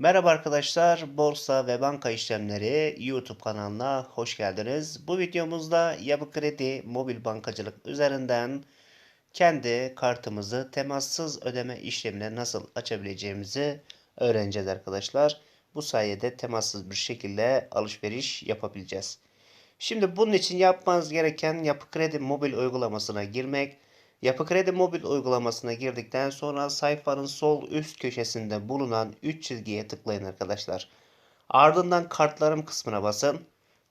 Merhaba arkadaşlar, Borsa ve Banka İşlemleri YouTube kanalına hoş geldiniz. Bu videomuzda Yapı Kredi Mobil Bankacılık üzerinden kendi kartımızı temassız ödeme işlemine nasıl açabileceğimizi öğreneceğiz arkadaşlar. Bu sayede temassız bir şekilde alışveriş yapabileceğiz. Şimdi bunun için yapmanız gereken Yapı Kredi mobil uygulamasına girmek. Yapı Kredi mobil uygulamasına girdikten sonra sayfanın sol üst köşesinde bulunan 3 çizgiye tıklayın arkadaşlar. Ardından kartlarım kısmına basın.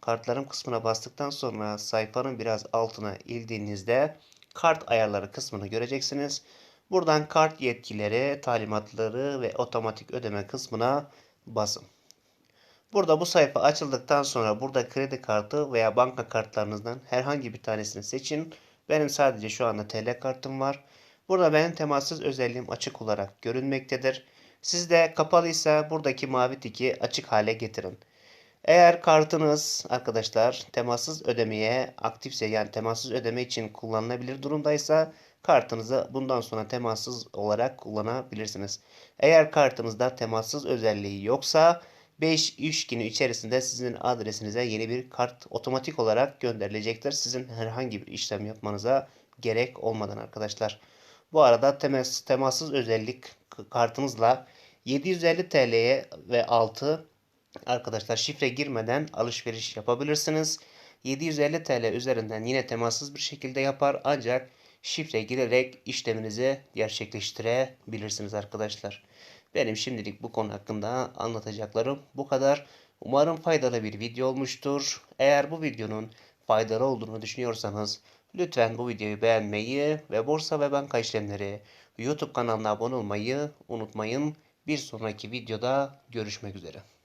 Kartlarım kısmına bastıktan sonra sayfanın biraz altına ildiğinizde kart ayarları kısmını göreceksiniz. Buradan kart yetkileri, talimatları ve otomatik ödeme kısmına basın. Burada bu sayfa açıldıktan sonra burada kredi kartı veya banka kartlarınızdan herhangi bir tanesini seçin. Benim sadece şu anda TL kartım var. Burada benim temassız özelliğim açık olarak görünmektedir. Sizde kapalıysa buradaki mavi tiki açık hale getirin. Eğer kartınız arkadaşlar temassız ödemeye aktifse yani temassız ödeme için kullanılabilir durumdaysa kartınızı bundan sonra temassız olarak kullanabilirsiniz. Eğer kartınızda temassız özelliği yoksa 5 iş günü içerisinde sizin adresinize yeni bir kart otomatik olarak gönderilecektir. Sizin herhangi bir işlem yapmanıza gerek olmadan arkadaşlar. Bu arada temas, temassız özellik kartınızla 750 TL'ye ve altı arkadaşlar şifre girmeden alışveriş yapabilirsiniz. 750 TL üzerinden yine temassız bir şekilde yapar ancak şifre girerek işleminizi gerçekleştirebilirsiniz arkadaşlar. Benim şimdilik bu konu hakkında anlatacaklarım bu kadar. Umarım faydalı bir video olmuştur. Eğer bu videonun faydalı olduğunu düşünüyorsanız lütfen bu videoyu beğenmeyi ve borsa ve banka işlemleri YouTube kanalına abone olmayı unutmayın. Bir sonraki videoda görüşmek üzere.